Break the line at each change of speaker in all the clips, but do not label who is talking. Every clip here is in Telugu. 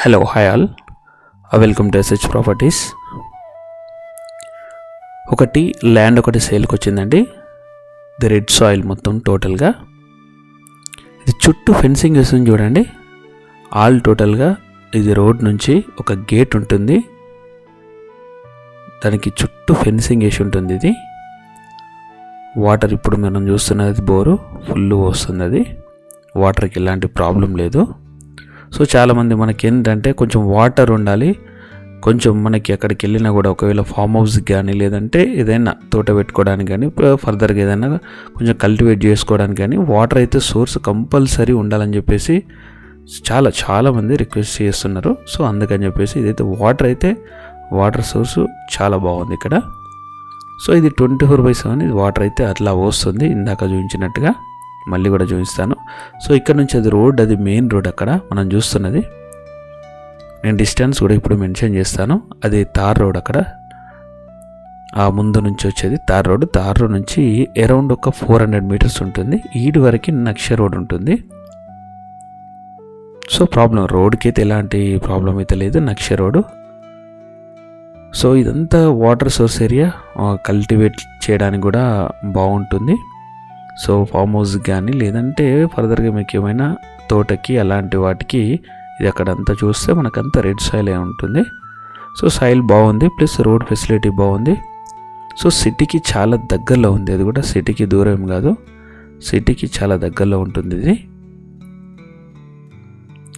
Hello hi all welcome to SH properties ఒకటి ల్యాండ్ ఒకటి సేల్కి వచ్చిందండి. ది రెడ్ సాయిల్ మొత్తం టోటల్గా ఇది చుట్టూ ఫెన్సింగ్ వేస్తుంది చూడండి. ఆల్ టోటల్గా ఇది రోడ్ నుంచి ఒక గేట్ ఉంటుంది. దానికి చుట్టూ ఫెన్సింగ్ వేసి ఉంటుంది ఇది. వాటర్ ఇప్పుడు మనం చూస్తున్నది బోరు ఫుల్ వస్తుంది అది. వాటర్కి ఎలాంటి ప్రాబ్లం లేదు. సో చాలామంది మనకి ఏంటంటే కొంచెం వాటర్ ఉండాలి. కొంచెం మనకి అక్కడికి వెళ్ళినా కూడా ఒకవేళ ఫామ్ హౌస్కి కానీ లేదంటే ఏదైనా తోట పెట్టుకోవడానికి కానీ ఫర్దర్గా ఏదైనా కొంచెం కల్టివేట్ చేసుకోవడానికి కానీ వాటర్ అయితే సోర్స్ కంపల్సరీ ఉండాలని చెప్పేసి చాలా చాలామంది రిక్వెస్ట్ చేస్తున్నారు. సో అందుకని చెప్పేసి ఇదైతే వాటర్ అయితే వాటర్ సోర్సు చాలా బాగుంది ఇక్కడ. సో ఇది ట్వంటీ ఫోర్ బై సెవెన్ ఇది వాటర్ అయితే అట్లా వస్తుంది. ఇందాక చూపించినట్టుగా. మళ్ళీ కూడా చూపిస్తాను. సో ఇక్కడ నుంచి అది రోడ్ అది మెయిన్ రోడ్ అక్కడ. మనం చూస్తున్నది. నేను డిస్టెన్స్ కూడా ఇప్పుడు మెన్షన్ చేస్తాను. అది తార్ రోడ్ అక్కడ. ఆ ముందు నుంచి వచ్చేది తార్ రోడ్. తార్ రోడ్ నుంచి అరౌండ్ ఒక ఫోర్ హండ్రెడ్ మీటర్స్ ఉంటుంది. ఈడు వరకు నక్ష రోడ్ ఉంటుంది. So problem. రోడ్కి అయితే ఎలాంటి ప్రాబ్లం అయితే లేదు. నక్ష రోడ్. సో ఇదంతా వాటర్ సోర్స్ ఏరియా. కల్టివేట్ చేయడానికి కూడా బాగుంటుంది. సో ఫామ్ హౌస్కి కానీ లేదంటే ఫర్దర్గా మీకు ఏమైనా తోటకి అలాంటి వాటికి ఇది అక్కడంతా చూస్తే మనకంతా రెడ్ సాయిల్ ఉంటుంది. సో సాయిల్ బాగుంది ప్లస్ రోడ్ ఫెసిలిటీ బాగుంది. సో సిటీకి చాలా దగ్గరలో ఉంది అది కూడా సిటీకి దూరం కాదు. సిటీకి చాలా దగ్గరలో ఉంటుంది ఇది.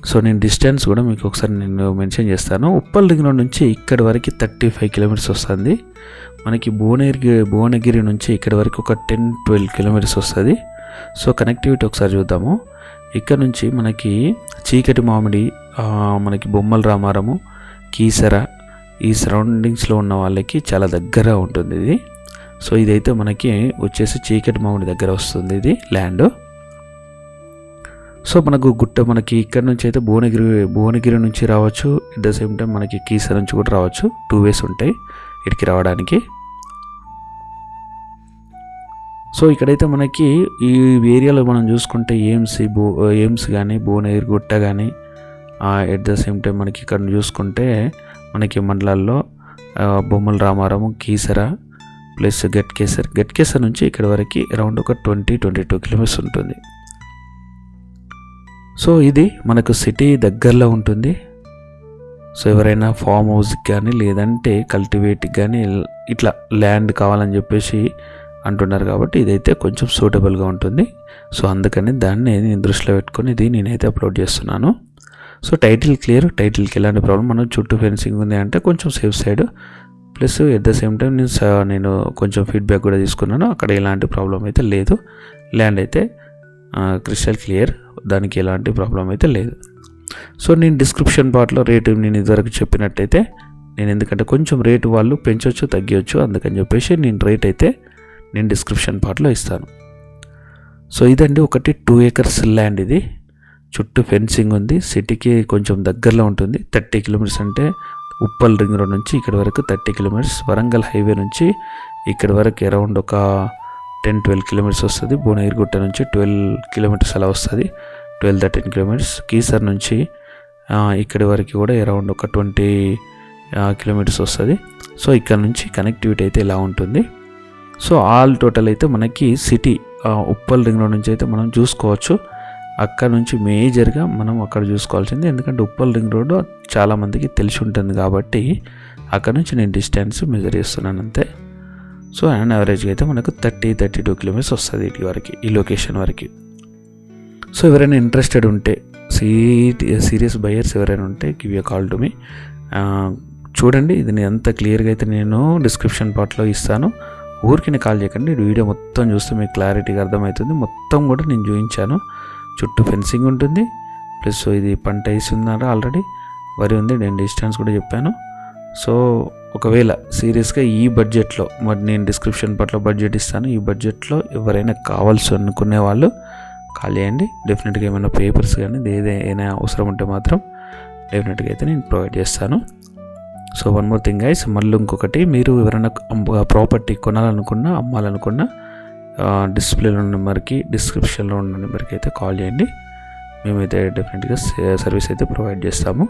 సో నేను డిస్టెన్స్ కూడా మీకు ఒకసారి నేను మెన్షన్ చేస్తాను. ఉప్పల్ రింగ్ నుంచి ఇక్కడి వరకు థర్టీ ఫైవ్ కిలోమీటర్స్ వస్తుంది. మనకి భువనగిరి భువనగిరి నుంచి ఇక్కడి వరకు ఒక టెన్ ట్వెల్వ్ కిలోమీటర్స్ వస్తుంది. సో కనెక్టివిటీ ఒకసారి చూద్దాము. ఇక్కడ నుంచి మనకి చీకటి మామిడి మనకి బొమ్మల రామారము కీసర ఈ సరౌండింగ్స్లో ఉన్న వాళ్ళకి చాలా దగ్గర ఉంటుంది ఇది. సో ఇదైతే మనకి వచ్చేసి చీకటి మామిడి దగ్గర వస్తుంది ఇది ల్యాండ్ సో మనకు గుట్ట మనకి ఇక్కడ నుంచి అయితే భువనగిరి భువనగిరి నుంచి రావచ్చు. ఎట్ ద సేమ్ టైం మనకి కీసర నుంచి కూడా రావచ్చు. టూ వేస్ ఉంటాయి ఇక్కడికి రావడానికి. సో ఇక్కడైతే మనకి ఈ ఏరియాలో మనం చూసుకుంటే ఏమ్స్ భూ ఏమ్స్ కానీ భువనగిరి గుట్ట కానీ ఎట్ ద సేమ్ టైం మనకి ఇక్కడ చూసుకుంటే మనకి మండలాల్లో బొమ్మల రామారావు కీసర ప్లస్ గట్కేసర్. గట్కేసర్ నుంచి ఇక్కడ వరకు అరౌండ్ ఒక ట్వంటీ ట్వంటీ టూ కిలోమీటర్స్ ఉంటుంది. సో ఇది మనకు సిటీ దగ్గరలో ఉంటుంది. సో ఎవరైనా ఫామ్ హౌస్కి కానీ లేదంటే కల్టివేట్కి కానీ ఇట్లా ల్యాండ్ కావాలని చెప్పేసి అంటున్నారు కాబట్టి ఇదైతే కొంచెం సూటబుల్గా ఉంటుంది. సో అందుకని దాన్ని నేను దృష్టిలో పెట్టుకొని ఇది నేనైతే అప్లోడ్ చేస్తున్నాను. సో టైటిల్ క్లియర్ టైటిల్కి ఎలాంటి ప్రాబ్లం మనం చుట్టూ ఫెన్సింగ్ ఉంది అంటే కొంచెం safe side plus at the same time నేను స- నేను కొంచెం ఫీడ్బ్యాక్ కూడా తీసుకున్నాను. అక్కడ ఎలాంటి ప్రాబ్లం అయితే లేదు. ల్యాండ్ అయితే క్రిస్టల్ క్లియర్ దానికి ఎలాంటి ప్రాబ్లం అయితే లేదు. సో నేను డిస్క్రిప్షన్ పార్ట్లో రేటు నేను ఇదివరకు చెప్పినట్టయితే నేను ఎందుకంటే కొంచెం రేటు వాళ్ళు పెంచవచ్చు తగ్గవచ్చు అందుకని చెప్పేసి నేను రేట్ అయితే నేను డిస్క్రిప్షన్ పార్ట్లో ఇస్తాను. సో ఇదండి ఒకటి టూ ఏకర్స్ ల్యాండ్ ఇది. చుట్టూ ఫెన్సింగ్ ఉంది. సిటీకి కొంచెం దగ్గరలో ఉంటుంది. థర్టీ కిలోమీటర్స్ అంటే ఉప్పల్ రింగ్ రోడ్ నుంచి ఇక్కడ వరకు థర్టీ కిలోమీటర్స్ వరంగల్ హైవే నుంచి ఇక్కడ వరకు అరౌండ్ ఒక టెన్ ట్వెల్వ్ కిలోమీటర్స్ వస్తుంది. భువనగిరిగుట్ట నుంచి ట్వెల్వ్ కిలోమీటర్స్ అలా వస్తుంది. ట్వెల్వ్ థర్టీన్ కిలోమీటర్స్ కీసర్ నుంచి ఇక్కడి వరకు కూడా అరౌండ్ ఒక ట్వంటీ కిలోమీటర్స్ వస్తుంది. సో ఇక్కడ నుంచి కనెక్టివిటీ అయితే ఇలా ఉంటుంది. సో ఆల్ టోటల్ అయితే మనకి సిటీ ఉప్పల్ రింగ్ రోడ్ నుంచి అయితే మనం చూసుకోవచ్చు. అక్కడ నుంచి మేజర్గా మనం అక్కడ చూసుకోవాల్సింది. ఎందుకంటే ఉప్పల్ రింగ్ రోడ్ చాలామందికి తెలిసి ఉంటుంది కాబట్టి అక్కడ నుంచి నేను డిస్టెన్స్ మెజర్ చేస్తున్నాను అంతే. సో అండ్ యావరేజ్గా అయితే మనకు థర్టీ థర్టీ టూ కిలోమీటర్స్ వస్తుంది ఇటు వరకు ఈ లొకేషన్ వరకు. సో ఎవరైనా ఇంట్రెస్టెడ్ ఉంటే సీ సీరియస్ బయర్స్ ఎవరైనా ఉంటే give you call to me. చూడండి ఇది నేను ఎంత క్లియర్గా అయితే నేను డిస్క్రిప్షన్ పార్ట్లో ఇస్తాను. ఊరికి నేను కాల్ చేయకండి వీడియో మొత్తం చూస్తే మీకు క్లారిటీగా అర్థమవుతుంది. మొత్తం కూడా నేను చూపించాను. చుట్టూ ఫెన్సింగ్ ఉంటుంది. ప్లస్ ఇది పంట వేసి ఉన్నారు ఆల్రెడీ? వరి ఉంది నేను డిస్టెన్స్ కూడా చెప్పాను. సో ఒకవేళ సీరియస్గా ఈ బడ్జెట్లో మరి నేను డిస్క్రిప్షన్ పట్ల బడ్జెట్ ఇస్తాను ఈ బడ్జెట్లో ఎవరైనా కావాల్సి అనుకునే వాళ్ళు కాల్ చేయండి డెఫినెట్గా ఏమైనా పేపర్స్ కానీ ఏదైనా అవసరం ఉంటే మాత్రం డెఫినెట్గా అయితే నేను ప్రొవైడ్ చేస్తాను. So one more thing guys మళ్ళీ ఇంకొకటి మీరు ఎవరైనా ప్రాపర్టీ కొనాలనుకున్నా అమ్మాలనుకున్నా డిస్ప్లేలో ఉన్న నెంబర్కి డిస్క్రిప్షన్లో ఉన్న నెంబర్కి అయితే కాల్ చేయండి. మేమైతే డెఫినెట్గా సర్వీస్ అయితే ప్రొవైడ్ చేస్తాము.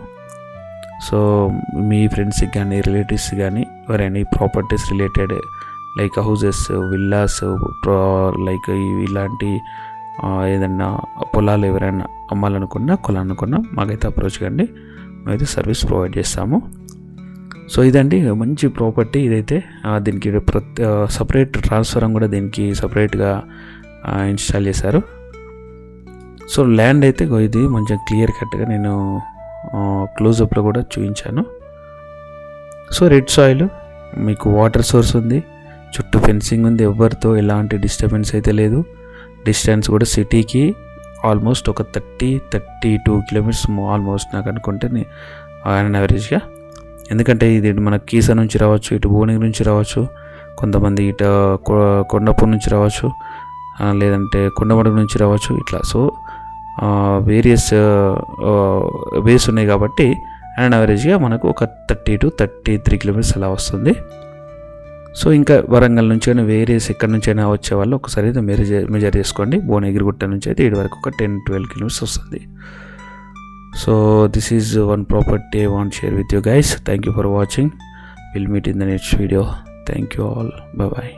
సో మీ ఫ్రెండ్స్కి కానీ రిలేటివ్స్ కానీ ఎవరైనా properties related like houses villas like ఇలాంటి ఏదన్నా పొలాలు ఎవరైనా అమ్మాలనుకున్నా కొనాలనుకున్నా మాకైతే అప్రోచ్ కండి. మేమైతే సర్వీస్ ప్రొవైడ్ చేస్తాము. సో ఇదండి. మంచి ప్రాపర్టీ ఇదైతే. దీనికి ప్రతి సపరేట్ ట్రాన్స్ఫరం కూడా దీనికి సపరేట్గా ఇన్స్టాల్ చేశారు. సో ల్యాండ్ అయితే ఇది కొంచెం క్లియర్ కట్గా నేను క్లోజప్లో కూడా చూపించాను. సో రెడ్ సాయిల్ మీకు వాటర్ సోర్స్ ఉంది. చుట్టూ ఫెన్సింగ్ ఉంది ఎవరితో ఎలాంటి డిస్టర్బెన్స్ అయితే లేదు. డిస్టెన్స్ కూడా సిటీకి ఆల్మోస్ట్ ఒక thirty thirty two kilometres almost నాకు అనుకుంటే ఆన్ యావరేజ్గా ఎందుకంటే ఇది మన కీసా నుంచి రావచ్చు ఇటు భువనగిరి నుంచి రావచ్చు కొంతమంది ఇటు కొండపూర్ నుంచి రావచ్చు లేదంటే కొండమడుగు నుంచి రావచ్చు ఇట్లా. సో వేరియస్ వేస్ ఉన్నాయి కాబట్టి అండ్ యావరేజ్గా మనకు ఒక thirty to thirty three kilometres అలా వస్తుంది. సో ఇంకా వరంగల్ నుంచి అయినా వేరియస్ ఎక్కడి నుంచి అయినా వచ్చే వాళ్ళు ఒకసారి అయితే మెజర్ మెజర్ చేసుకోండి. భువనగిరిగుట్ట నుంచి అయితే ఇటు వరకు ఒక టెన్ ట్వెల్వ్ కిలోమీటర్స్ వస్తుంది. So this is one property I want share with you guys thank you for watching will meet in the next video thank you all bye